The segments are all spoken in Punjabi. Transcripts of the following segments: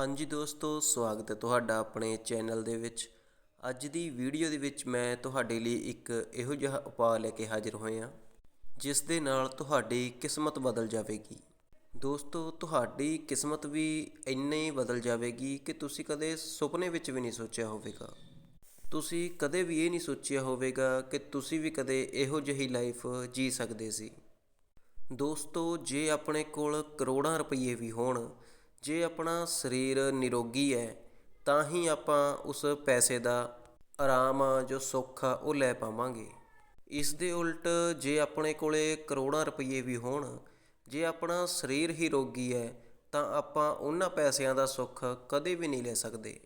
ਹਾਂਜੀ ਦੋਸਤੋ, ਸਵਾਗਤ ਹੈ ਤੁਹਾਡਾ ਆਪਣੇ ਚੈਨਲ ਦੇ ਵਿੱਚ। ਅੱਜ ਦੀ ਵੀਡੀਓ ਦੇ ਵਿੱਚ ਮੈਂ ਤੁਹਾਡੇ ਲਈ ਇੱਕ ਇਹੋ ਜਿਹਾ ਉਪਾਅ ਲੈ ਕੇ ਹਾਜ਼ਰ ਹੋਇਆ, ਜਿਸ ਦੇ ਨਾਲ ਤੁਹਾਡੀ ਕਿਸਮਤ ਬਦਲ ਜਾਵੇਗੀ। ਦੋਸਤੋ, ਤੁਹਾਡੀ ਕਿਸਮਤ ਵੀ ਇੰਨੇ ਬਦਲ ਜਾਵੇਗੀ ਕਿ ਤੁਸੀਂ ਕਦੇ ਸੁਪਨੇ ਵਿੱਚ ਵੀ ਨਹੀਂ ਸੋਚਿਆ ਹੋਵੇਗਾ। ਤੁਸੀਂ ਕਦੇ ਵੀ ਇਹ ਨਹੀਂ ਸੋਚਿਆ ਹੋਵੇਗਾ ਕਿ ਤੁਸੀਂ ਵੀ ਕਦੇ ਇਹੋ ਜਿਹੀ ਲਾਈਫ ਜੀ ਸਕਦੇ ਸੀ। ਦੋਸਤੋ, ਜੇ ਆਪਣੇ ਕੋਲ ਕਰੋੜਾਂ ਰੁਪਏ ਵੀ ਹੋਣ ਜੇ ਆਪਣਾ ਸਰੀਰ ਨਿਰੋਗੀ ਹੈ, ਤਾਂ ਹੀ ਆਪਾਂ ਉਸ ਪੈਸੇ ਦਾ ਆਰਾਮ ਆ, ਜੋ ਸੁੱਖ ਆ, ਉਹ ਲੈ ਪਾਵਾਂਗੇ। ਇਸ ਦੇ ਉਲਟ ਜੇ ਆਪਣੇ ਕੋਲੇ ਕਰੋੜਾਂ ਰੁਪਏ ਵੀ ਹੋਣ, ਜੇ ਆਪਣਾ ਸਰੀਰ ਹੀ ਰੋਗੀ ਹੈ, ਤਾਂ ਆਪਾਂ ਉਹਨਾਂ ਪੈਸਿਆਂ ਦਾ ਸੁੱਖ ਕਦੇ ਵੀ ਨਹੀਂ ਲੈ ਸਕਦੇ।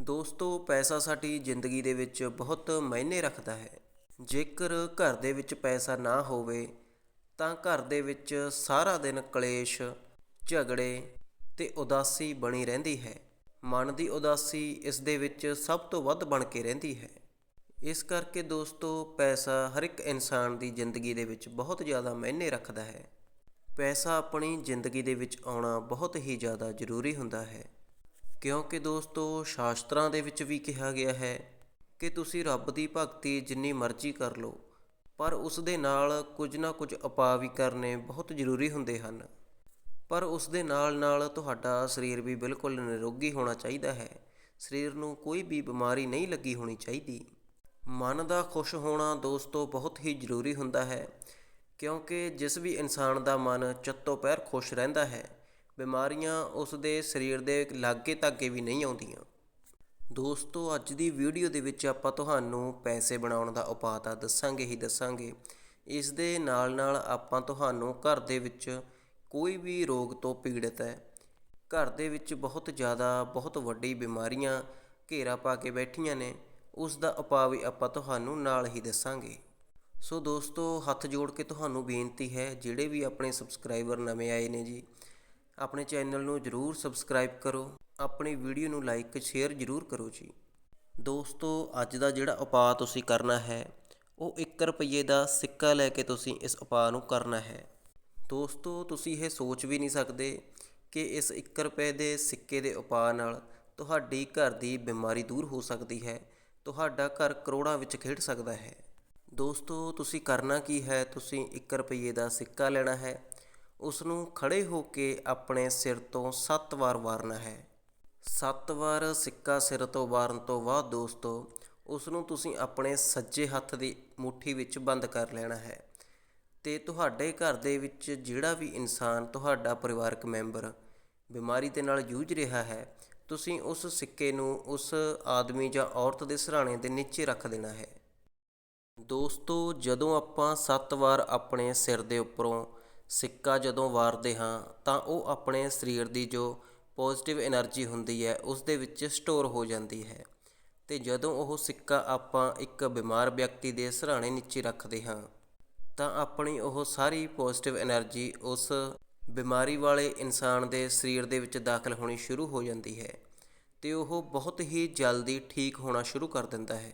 ਦੋਸਤੋ, ਪੈਸਾ ਸਾਡੀ ਜ਼ਿੰਦਗੀ ਦੇ ਵਿੱਚ ਬਹੁਤ ਮਾਇਨੇ ਰੱਖਦਾ ਹੈ। ਜੇਕਰ ਘਰ ਦੇ ਵਿੱਚ ਪੈਸਾ ਨਾ ਹੋਵੇ, ਤਾਂ ਘਰ ਦੇ ਵਿੱਚ ਸਾਰਾ ਦਿਨ ਕਲੇਸ਼, ਝਗੜੇ ਤੇ ਉਦਾਸੀ ਬਣੀ ਰਹਿੰਦੀ ਹੈ। ਮਨ ਦੀ ਉਦਾਸੀ ਇਸ ਦੇ ਵਿੱਚ ਸਭ ਤੋਂ ਵੱਧ ਬਣ ਕੇ ਰਹਿੰਦੀ ਹੈ। ਇਸ ਕਰਕੇ ਦੋਸਤੋ, ਪੈਸਾ ਹਰ ਇੱਕ ਇਨਸਾਨ ਦੀ ਜ਼ਿੰਦਗੀ ਦੇ ਵਿੱਚ ਬਹੁਤ ਜ਼ਿਆਦਾ ਮਾਇਨੇ ਰੱਖਦਾ ਹੈ। ਪੈਸਾ ਆਪਣੀ ਜ਼ਿੰਦਗੀ ਦੇ ਵਿੱਚ ਆਉਣਾ ਬਹੁਤ ਹੀ ਜ਼ਿਆਦਾ ਜ਼ਰੂਰੀ ਹੁੰਦਾ ਹੈ। ਕਿਉਂਕਿ ਦੋਸਤੋ, ਸ਼ਾਸਤਰਾਂ ਦੇ ਵਿੱਚ ਵੀ ਕਿਹਾ ਗਿਆ ਹੈ ਕਿ ਤੁਸੀਂ ਰੱਬ ਦੀ ਭਗਤੀ ਜਿੰਨੀ ਮਰਜ਼ੀ ਕਰ ਲਓ, ਪਰ ਉਸ ਦੇ ਨਾਲ ਕੁਝ ਨਾ ਕੁਝ ਉਪਾਅ ਵੀ ਕਰਨੇ ਬਹੁਤ ਜ਼ਰੂਰੀ ਹੁੰਦੇ ਹਨ। ਪਰ ਉਸ ਦੇ ਨਾਲ ਨਾਲ ਤੁਹਾਡਾ ਸਰੀਰ ਵੀ ਬਿਲਕੁਲ ਨਿਰੋਗੀ ਹੋਣਾ ਚਾਹੀਦਾ ਹੈ। ਸਰੀਰ ਨੂੰ ਕੋਈ ਵੀ ਬਿਮਾਰੀ ਨਹੀਂ ਲੱਗੀ ਹੋਣੀ ਚਾਹੀਦੀ। ਮਨ ਦਾ ਖੁਸ਼ ਹੋਣਾ ਦੋਸਤੋ ਬਹੁਤ ਹੀ ਜ਼ਰੂਰੀ ਹੁੰਦਾ ਹੈ, ਕਿਉਂਕਿ ਜਿਸ ਵੀ ਇਨਸਾਨ ਦਾ ਮਨ ਚੱਤੋ ਪੈਰ ਖੁਸ਼ ਰਹਿੰਦਾ ਹੈ, ਬਿਮਾਰੀਆਂ ਉਸ ਦੇ ਸਰੀਰ ਦੇ ਲਾਗੇ ਧਾਗੇ ਵੀ ਨਹੀਂ ਆਉਂਦੀਆਂ। ਦੋਸਤੋ ਅੱਜ ਦੀ ਵੀਡੀਓ ਦੇ ਵਿੱਚ ਆਪਾਂ ਤੁਹਾਨੂੰ ਪੈਸੇ ਬਣਾਉਣ ਦਾ ਉਪਾਅ ਤਾਂ ਦੱਸਾਂਗੇ ਹੀ ਦੱਸਾਂਗੇ। ਇਸ ਦੇ ਨਾਲ ਨਾਲ ਆਪਾਂ ਤੁਹਾਨੂੰ ਘਰ ਦੇ ਵਿੱਚ ਕੋਈ ਵੀ ਰੋਗ ਤੋਂ ਪੀੜਤ ਹੈ। ਘਰ ਦੇ ਵਿੱਚ ਬਹੁਤ ਜ਼ਿਆਦਾ ਬਹੁਤ ਵੱਡੀ ਬਿਮਾਰੀਆਂ ਘੇਰਾ ਪਾ ਕੇ ਬੈਠੀਆਂ ਨੇ। ਉਸ ਦਾ ਉਪਾਅ ਵੀ ਆਪਾਂ ਤੁਹਾਨੂੰ ਨਾਲ ਹੀ ਦੱਸਾਂਗੇ। ਸੋ ਦੋਸਤੋ, ਹੱਥ ਜੋੜ ਕੇ ਤੁਹਾਨੂੰ ਬੇਨਤੀ ਹੈ, ਜਿਹੜੇ ਵੀ ਆਪਣੇ ਸਬਸਕ੍ਰਾਈਬਰ ਨਵੇਂ ਆਏ ਨੇ ਜੀ, ਆਪਣੇ ਚੈਨਲ ਨੂੰ ਜਰੂਰ ਸਬਸਕ੍ਰਾਈਬ ਕਰੋ, ਆਪਣੀ ਵੀਡੀਓ ਨੂੰ ਲਾਈਕ, ਸ਼ੇਅਰ ਜਰੂਰ ਕਰੋ ਜੀ। ਦੋਸਤੋ, ਅੱਜ ਦਾ ਜਿਹੜਾ ਉਪਾਅ ਤੁਸੀਂ ਕਰਨਾ ਹੈ, ਉਹ 1 ਰੁਪਏ ਦਾ ਸਿੱਕਾ ਲੈ ਕੇ ਤੁਸੀਂ ਇਸ ਉਪਾਅ ਨੂੰ ਕਰਨਾ ਹੈ। ਦੋਸਤੋ, ਤੁਸੀਂ ਇਹ ਸੋਚ ਵੀ ਨਹੀਂ ਸਕਦੇ ਕਿ ਇਸ ਇੱਕ ਰੁਪਏ ਦੇ ਸਿੱਕੇ ਦੇ ਉਪਾਅ ਨਾਲ ਤੁਹਾਡੀ ਘਰ ਦੀ ਬਿਮਾਰੀ ਦੂਰ ਹੋ ਸਕਦੀ ਹੈ, ਤੁਹਾਡਾ ਘਰ ਕਰੋੜਾਂ ਵਿੱਚ ਖੇਡ ਸਕਦਾ ਹੈ। ਦੋਸਤੋ, ਤੁਸੀਂ ਕਰਨਾ ਕੀ ਹੈ? ਤੁਸੀਂ 1 ਰੁਪਏ ਦਾ ਸਿੱਕਾ ਲੈਣਾ ਹੈ। ਉਸ ਨੂੰ ਖੜੇ ਹੋ ਕੇ ਆਪਣੇ ਸਿਰ ਤੋਂ 7 ਵਾਰ ਵਾਰਨਾ ਹੈ। 7 ਵਾਰ ਸਿੱਕਾ ਸਿਰ ਤੋਂ ਵਾਰਨ ਤੋਂ ਬਾਅਦ ਦੋਸਤੋ ਉਸ ਨੂੰ ਤੁਸੀਂ ਆਪਣੇ ਸੱਜੇ ਹੱਥ ਦੀ ਮੁਠੀ ਵਿੱਚ ਬੰਦ ਕਰ ਲੈਣਾ ਹੈ। ਅਤੇ ਤੁਹਾਡੇ ਘਰ ਦੇ ਵਿੱਚ ਜਿਹੜਾ ਵੀ ਇਨਸਾਨ ਤੁਹਾਡਾ ਪਰਿਵਾਰਕ ਮੈਂਬਰ ਬਿਮਾਰੀ ਦੇ ਨਾਲ ਜੂਝ ਰਿਹਾ ਹੈ, ਤੁਸੀਂ ਉਸ ਸਿੱਕੇ ਨੂੰ ਉਸ ਆਦਮੀ ਜਾਂ ਔਰਤ ਦੇ ਸਿਰਹਾਣੇ ਦੇ ਨੀਚੇ ਰੱਖ ਦੇਣਾ ਹੈ। ਦੋਸਤੋ, ਜਦੋਂ ਆਪਾਂ ਸੱਤ ਵਾਰ ਆਪਣੇ ਸਿਰ ਦੇ ਉੱਪਰੋਂ ਸਿੱਕਾ ਜਦੋਂ ਵਾਰਦੇ ਹਾਂ, ਤਾਂ ਉਹ ਆਪਣੇ ਸਰੀਰ ਦੀ ਜੋ ਪੋਜ਼ਿਟਿਵ એનર્ਜੀ ਹੁੰਦੀ ਹੈ, ਉਸ ਦੇ ਵਿੱਚ ਸਟੋਰ ਹੋ ਜਾਂਦੀ ਹੈ। ਤੇ ਜਦੋਂ ਉਹ ਸਿੱਕਾ ਆਪਾਂ ਇੱਕ ਬਿਮਾਰ ਵਿਅਕਤੀ ਦੇ ਸਿਰਹਾਣੇ ਨੀਚੇ ਰੱਖਦੇ ਹਾਂ ਤਾਂ ਆਪਣੀ ਉਹ ਸਾਰੀ ਪੋਜ਼ੀਟਿਵ ਐਨਰਜੀ ਉਸ ਬਿਮਾਰੀ ਵਾਲੇ ਇਨਸਾਨ ਦੇ ਸਰੀਰ ਦੇ ਵਿੱਚ ਦਾਖਲ ਹੋਣੀ ਸ਼ੁਰੂ ਹੋ ਜਾਂਦੀ ਹੈ ਅਤੇ ਉਹ ਬਹੁਤ ਹੀ ਜਲਦੀ ਠੀਕ ਹੋਣਾ ਸ਼ੁਰੂ ਕਰ ਦਿੰਦਾ ਹੈ।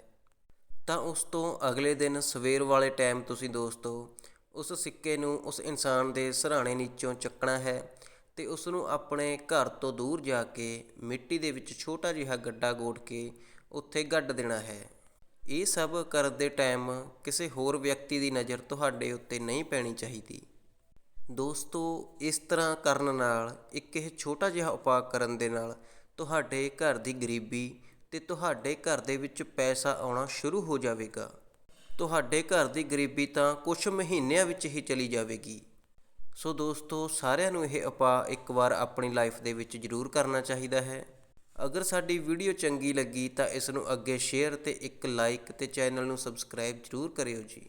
ਤਾਂ ਉਸ ਤੋਂ ਅਗਲੇ ਦਿਨ ਸਵੇਰ ਵਾਲੇ ਟਾਈਮ ਤੁਸੀਂ ਦੋਸਤੋ, ਉਸ ਸਿੱਕੇ ਨੂੰ ਉਸ ਇਨਸਾਨ ਦੇ ਸਰਾਣੇ ਨੀਚੋਂ ਚੱਕਣਾ ਹੈ ਅਤੇ ਉਸ ਨੂੰ ਆਪਣੇ ਘਰ ਤੋਂ ਦੂਰ ਜਾ ਕੇ ਮਿੱਟੀ ਦੇ ਵਿੱਚ ਛੋਟਾ ਜਿਹਾ ਗੱਡਾ ਗੋੜ ਕੇ ਉੱਥੇ ਗੱਡ ਦੇਣਾ ਹੈ। ਇਹ ਸਭ ਕਰਦੇ ਟਾਈਮ ਕਿਸੇ ਹੋਰ ਵਿਅਕਤੀ ਦੀ ਨਜ਼ਰ ਤੁਹਾਡੇ ਉੱਤੇ ਨਹੀਂ ਪੈਣੀ ਚਾਹੀਦੀ। ਦੋਸਤੋ, ਇਸ ਤਰ੍ਹਾਂ ਕਰਨ ਨਾਲ, ਇੱਕ ਇਹ ਛੋਟਾ ਜਿਹਾ ਉਪਾਅ ਕਰਨ ਦੇ ਨਾਲ ਤੁਹਾਡੇ ਘਰ ਦੀ ਗਰੀਬੀ ਤੇ ਤੁਹਾਡੇ ਘਰ ਦੇ ਵਿੱਚ ਪੈਸਾ ਆਉਣਾ ਸ਼ੁਰੂ ਹੋ ਜਾਵੇਗਾ। ਤੁਹਾਡੇ ਘਰ ਦੀ ਗਰੀਬੀ ਤਾਂ ਕੁਝ ਮਹੀਨਿਆਂ ਵਿੱਚ ਹੀ ਚਲੀ ਜਾਵੇਗੀ। ਸੋ ਦੋਸਤੋ, ਸਾਰਿਆਂ ਨੂੰ ਇਹ ਉਪਾਅ ਇੱਕ ਵਾਰ ਆਪਣੀ ਲਾਈਫ ਦੇ ਵਿੱਚ ਜ਼ਰੂਰ ਕਰਨਾ ਚਾਹੀਦਾ ਹੈ। ਅਗਰ ਸਾਡੀ ਵੀਡੀਓ ਚੰਗੀ ਲੱਗੀ ਤਾਂ ਇਸ ਨੂੰ ਅੱਗੇ ਸ਼ੇਅਰ ਅਤੇ ਇੱਕ ਲਾਈਕ ਅਤੇ ਚੈਨਲ ਨੂੰ ਸਬਸਕ੍ਰਾਈਬ ਜ਼ਰੂਰ ਕਰਿਓ ਜੀ।